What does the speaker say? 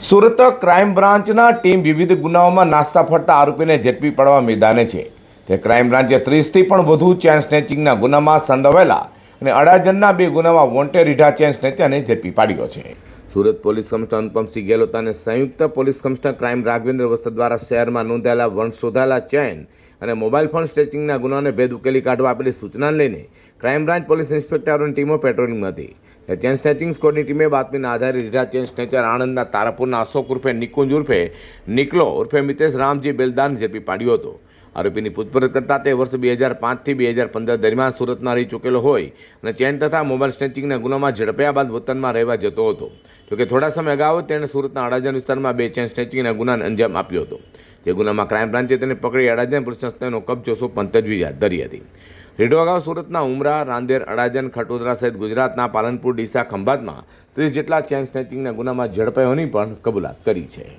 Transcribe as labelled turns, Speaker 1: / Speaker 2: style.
Speaker 1: Surat crime બ્રાન્ચના team વિવિધ ગુનાઓમાં નાસ્તા ફરતા આરોપીને ઝડપી પડવા મેદાને છે. તે ક્રાઇમ બ્રાન્ચે ત્રીસથી પણ વધુ ચેન સ્નેચિંગના ગુનામાં સંડોવાયેલા અને અડાજણના બે ગુનામાં વોન્ટેડ રીઢા ચેન સ્નેચરને ઝડપી પાડ્યો છે. સુરત પોલીસ કમિશનર અનુપમસિંહ ગેહલોત અને સંયુક્ત પોલીસ કમિશનર ક્રાઇમ રાઘવેન્દ્ર વસ્ત્ર દ્વારા શહેરમાં નોંધાયેલા વણ શોધાયેલા ચેન અને મોબાઈલ ફોન સ્ટેચિંગના ગુનાઓને ભેદ ઉકેલી કાઢવા આપેલી સૂચના લઈને ક્રાઇમ બ્રાન્ચ પોલીસ ઇન્સ્પેક્ટરોની ટીમો પેટ્રોલિંગમાં હતી. ચેન સ્નેચિંગ સ્કોડની ટીમે બાતમીના આધારે રીઢા ચેન સ્નેચર આણંદના તારાપુરના અશોક ઉર્ફે નિકુંજ ઉર્ફે નિકલો ઉર્ફે મિતેશ રામજી બેલદાન ઝડપી પાડ્યો હતો. આરોપીની પૂછપરછ કરતાં તે વર્ષ બે હજાર પાંચથી બે હજાર પંદર દરમિયાન સુરતમાં રહી ચૂકેલો હોય અને ચેન તથા મોબાઈલ સ્નેચિંગના ગુનામાં ઝડપ્યા બાદ વતનમાં રહેવા જતો હતો. જોકે થોડા સમય અગાઉ તેણે સુરતના અડાજણ વિસ્તારમાં બે ચેન સ્નેચિંગના ગુનાને અંજામ આપ્યો હતો. જે ગુનામાં ક્રાઇમ બ્રાન્ચે તેને પકડી અડાજણ પોલીસ સંસ્થાનો કબજો સોંપવાની તજવીજ હાથ ધરી હતી. રેડો અગાઉ સુરતના ઉમરા, રાંદેર, અડાજણ, ખટોદરા સહિત ગુજરાતના પાલનપુર, ડીસા ખંભાતમાં ત્રીસ જેટલા ચેન સ્નેચિંગના ગુનામાં ઝડપાયોની પણ કબૂલાત કરી છે.